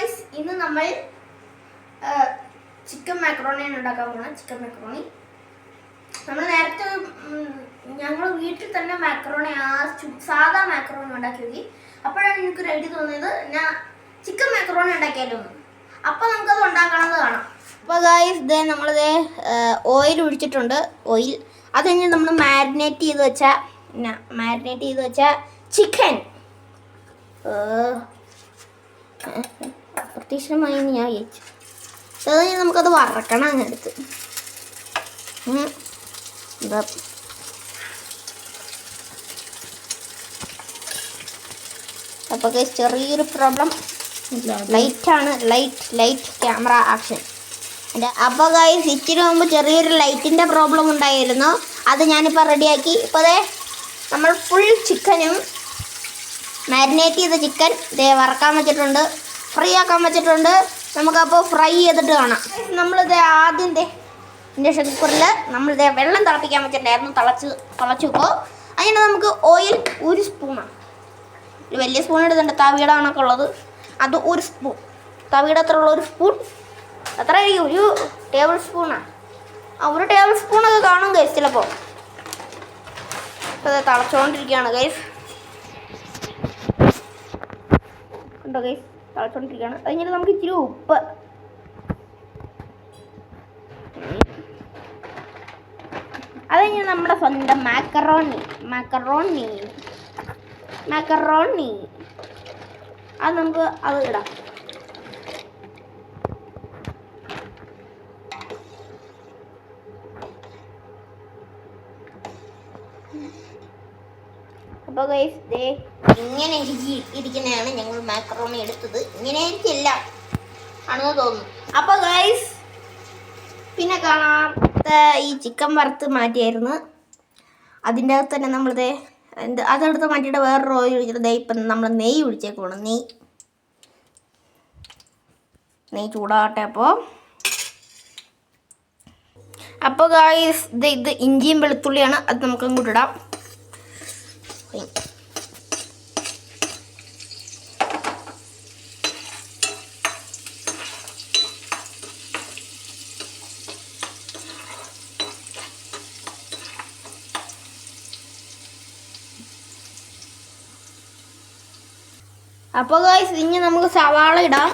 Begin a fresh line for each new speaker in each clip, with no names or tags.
Guys ഇന്ന് നമ്മൾ chicken മാക്രോണിയാണ് ഉണ്ടാക്കാൻ പോകുന്നത് ചിക്കൻ മാക്രോണി നമ്മൾ നേരത്തെ ഞങ്ങൾ വീട്ടിൽ തന്നെ മാക്രോണി ആ സാധാ മാക്രോണി ഉണ്ടാക്കി നോക്കി അപ്പോഴാണ് എനിക്കൊരു ഐഡിയ തോന്നിയത് ഞാൻ ചിക്കൻ മാക്രോണി ഉണ്ടാക്കിയാലോ അപ്പൊ അപ്പോൾ നമുക്കത് ഉണ്ടാക്കണമെന്ന് കാണാം. അപ്പോൾ ഗായ്സ് ഇതേ നമ്മളിത് ഓയിൽ ഒഴിച്ചിട്ടുണ്ട് ഓയിൽ അത് കഴിഞ്ഞ് നമ്മൾ മാരിനേറ്റ് ചെയ്ത് വെച്ച മാരിനേറ്റ് ചെയ്ത് വെച്ച ചിക്കൻ അപ്രത്യക്ഷമായി ഇനി ഞാൻ വിചാരിച്ചു അത് കഴിഞ്ഞ് നമുക്കത് വറക്കണം അങ്ങ് എടുത്ത് ഉം. എന്താ അപ്പോൾ ചെറിയൊരു പ്രോബ്ലം ലൈറ്റാണ് ലൈറ്റ് ലൈറ്റ് ക്യാമറ ആക്ഷൻ അപ്പോൾ ഗൈസ് ഇച്ചിരി മുമ്പ് ചെറിയൊരു ലൈറ്റിന്റെ പ്രോബ്ലം ഉണ്ടായിരുന്നു. അത് ഞാനിപ്പോൾ റെഡിയാക്കി ഇപ്പോൾ അതെ നമ്മൾ ഫുൾ ചിക്കനും മാരിനേറ്റ് ചെയ്ത ചിക്കൻ ഇതേ വറക്കാൻ വെച്ചിട്ടുണ്ട്. ഫ്രൈ ആക്കാൻ വെച്ചിട്ടുണ്ട്. നമുക്കപ്പോൾ ഫ്രൈ ചെയ്തിട്ട് കാണാം. നമ്മളിത് ആദ്യം ഇൻഡക്ഷൻ കുക്കറിൽ നമ്മളിത് വെള്ളം തിളപ്പിക്കാൻ വെച്ചിട്ടുണ്ടായിരുന്നു. തിളച്ച് തിളച്ച് ഇപ്പോൾ അതിന് നമുക്ക് ഓയിൽ ഒരു സ്പൂണാണ് ഒരു വലിയ സ്പൂൺ എടുത്തിട്ടുണ്ട്. തവിയുടെ കണക്കെ ഉള്ളത്. അത് ഒരു സ്പൂൺ തവിയുടെ അത്ര ഉള്ള ഒരു സ്പൂൺ അത്ര ഒരു ടേബിൾ സ്പൂണാണ് ആ. ഒരു ടേബിൾ സ്പൂണൊക്കെ കാണും ഗൈസ് ചിലപ്പോൾ അത് തിളച്ചുകൊണ്ടിരിക്കുകയാണ് ഗൈസ് ഉണ്ടോ ഗൈസ് തിളച്ചുകൊണ്ടിരിക്കുകയാണ് അത് കഴിഞ്ഞിട്ട് നമുക്ക് ഇച്ചിരി ഉപ്പ്. അത് നമ്മുടെ സ്വന്തം മാക്കറോണി മാക്കറോണി മാക്കറോണി അത് നമുക്ക് അത് ഇടാം. അപ്പോൾ ദേ ഇങ്ങനെ ഇരിക്കി ഇരിക്കുന്നതാണ് ഞങ്ങൾ മാക്രോമി എടുത്തത്. ഇങ്ങനെ ഇരിക്കില്ല. ആണെന്ന് തോന്നുന്നു. അപ്പോൾ ഗൈസ് പിന്നെ കാണാത്ത ഈ ചിക്കൻ വറുത്ത് മാറ്റിയായിരുന്നു. അതിന്റെ അകത്ത് തന്നെ നമ്മളിത് എന്ത് അതെടുത്ത് മാറ്റിയിട്ട് വേറെ ഓയിൽ ഒഴിച്ചിട്ട് ദേ ഇപ്പം നമ്മൾ നെയ്യ് ഒഴിച്ചേക്കുവാണ് നെയ്യ്. നെയ്യ് ചൂടാകട്ടെ അപ്പോൾ അപ്പോൾ ഗായ്സ് ഇത് ഇത് ഇഞ്ചിയും വെളുത്തുള്ളിയാണ്. അത് നമുക്ക് ഇടാം. ഉയ്. അപ്പോൾ ഗൈസ് ഇനി നമുക്ക് സവാള ഇടാം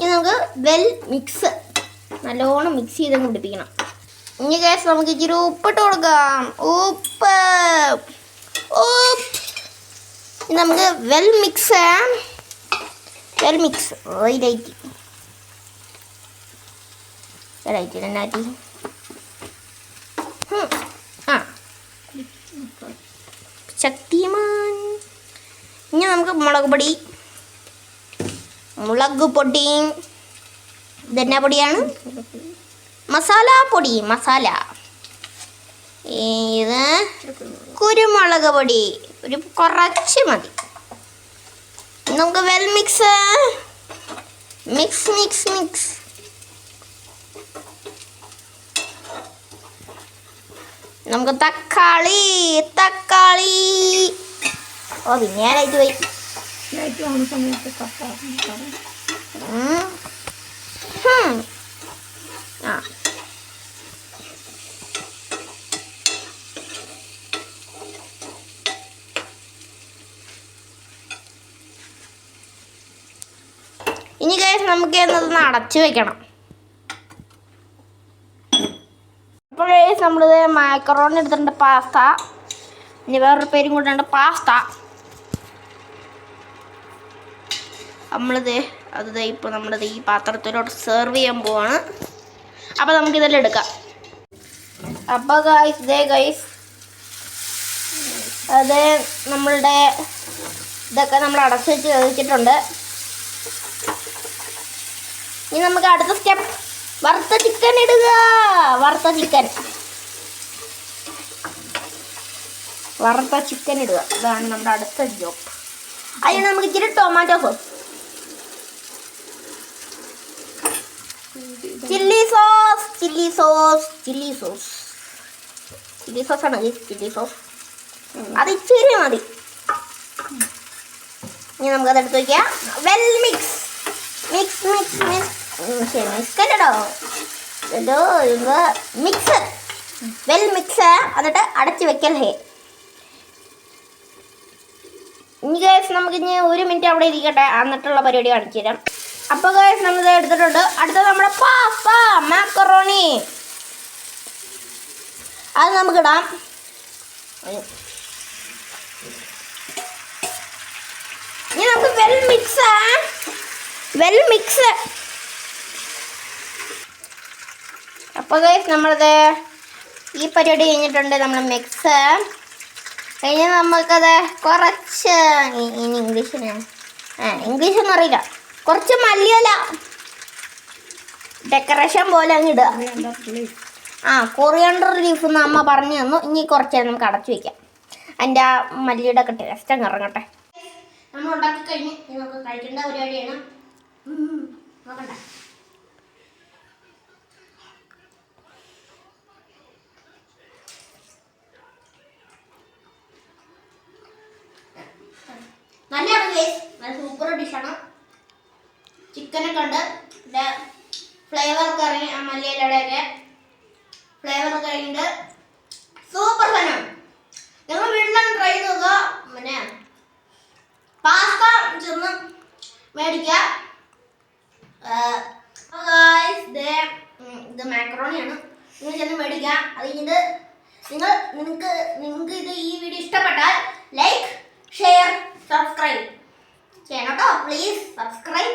ഇനി നമുക്ക് വെൽ മിക്സ് നല്ലോണം മിക്സ് ചെയ്ത് പിടിപ്പിക്കണം. ഇനി ഗ്യാസ് നമുക്ക് ഇച്ചിരി ഉപ്പിട്ട് കൊടുക്കാം. ഉപ്പ്. ഉപ്പ്. നമുക്ക് well mix well mix right right എന്നാറ്റി ആ. ശക്തിമാൻ. ഇനി നമുക്ക് മുളക് പൊടി. മുളക് പൊടി. ഇതെന്നാ പൊടിയാണ്? മസാല പൊടി മസാല. ഇത് കുരുമുളക് പൊടി. ഒരു കുറച്ച് മതി. നമുക്ക് well mix mix mix mix നമുക്ക് തക്കാളി തക്കാളി. ഓ പിന്നെ ലൈറ്റ് പോയി. ഇനി കേസ് നമുക്ക് എന്നതൊന്ന് അടച്ചു വെക്കണം. അപ്പോൾ നമ്മളിത് മാക്കറോൺ എടുത്തിട്ടുണ്ട് പാസ്ത ഇനി വേറൊരു പേരും കൂടെ പാസ്ത നമ്മളിത് അത് ഇപ്പോൾ നമ്മുടെ ഈ പാത്രത്തിലോട്ട് സെർവ് ചെയ്യാൻ പോവാണ്. അപ്പോൾ നമുക്കിതെല്ലാം എടുക്കാം. അപ്പോൾ ഗൈസ് ദേ ഗൈസ് അത് നമ്മളുടെ ഇതൊക്കെ നമ്മൾ അടച്ച് വെച്ച് വെച്ചിട്ടുണ്ട്. ഇനി നമുക്ക് അടുത്ത സ്റ്റെപ്പ് വറുത്ത ചിക്കൻ ഇടുക. വറുത്ത ചിക്കൻ വറുത്ത ചിക്കൻ ഇടുക. ഇതാണ് നമ്മുടെ അടുത്ത ജോബ് അതിന് നമുക്ക് ഇച്ചിരി tomato sauce chilli sauce chilli sauce chilli sauce. Chilli sauce ആണ് ചില്ലി സോസ്. അത് ഇച്ചിരി മതി. ഇനി നമുക്കത് എടുത്ത് വയ്ക്കാം well mix mix mix mix ശരി മിക്സ് അല്ലടോ. ഇത് മിക്സ് വെൽ മിക്സ് എന്നിട്ട് അടച്ച് വെക്കല്ലേ ഇനി ഗൈസ് നമുക്കിനി ഒരു മിനിറ്റ് അവിടെ ഇരിക്കട്ടെ. എന്നിട്ടുള്ള പരിപാടി കാണിച്ചു തരാം. അപ്പോൾ ഗൈസ് നമ്മൾ ഇത് എടുത്തിട്ടുണ്ട്. അടുത്തത് നമ്മുടെ പാസ്ത മാക്കറോണി അത് നമുക്കിടാം. ഇനി നമുക്ക് വെൽ മിക്സ് വെൽ മിക്സ് അപ്പോൾ ഗൈസ് നമ്മളത് ഈ പരിപാടി കഴിഞ്ഞിട്ടുണ്ട് നമ്മൾ മിക്സ് കഴിഞ്ഞ് നമുക്കത് കുറച്ച് ഇനി ഇംഗ്ലീഷിന് ആ ഇംഗ്ലീഷൊന്നും അറിയില്ല. കുറച്ച് മല്ലിയില. ഡെക്കറേഷൻ പോലെ അങ്ങ് ഇടുക. ആ കൊറിയണ്ടർ ലീഫ് എന്ന് അമ്മ പറഞ്ഞു തന്നു. ഇനി കുറച്ച് നമുക്ക് അടച്ചു വെക്കാം. അതിന്റെ ആ മല്ലിയുടെ ഒക്കെ ടേസ്റ്റ് അങ്ങ് ഇറങ്ങട്ടെ. നമ്മൾ ഉണ്ടാക്കി കഴിഞ്ഞ് നമുക്ക് കഴിക്കേണ്ട പരിപാടിയാണ് നല്ല സൂപ്പർ ഡിഷാണ് പിന്നെ ഫ്ലേവർ കറി ആ ഫ്ലേവർ ഇറങ്ങിയിട്ട് സൂപ്പർ സാധനം. നിങ്ങൾ വീട്ടിലാണ് ട്രൈ ചെയ്ത് പിന്നെ പാസ്ത ചെന്ന് മേടിക്കുക. ഇത് മാക്രോണിയാണ് നിങ്ങൾ ചെന്ന് മേടിക്കുക. അത് കഴിഞ്ഞിട്ട് നിങ്ങൾ നിങ്ങൾക്ക് നിങ്ങൾക്ക് ഇത് ഈ വീഡിയോ ഇഷ്ടപ്പെട്ടാൽ ലൈക്ക് ഷെയർ സബ്സ്ക്രൈബ് ചെയ്യണം കേട്ടോ. Please subscribe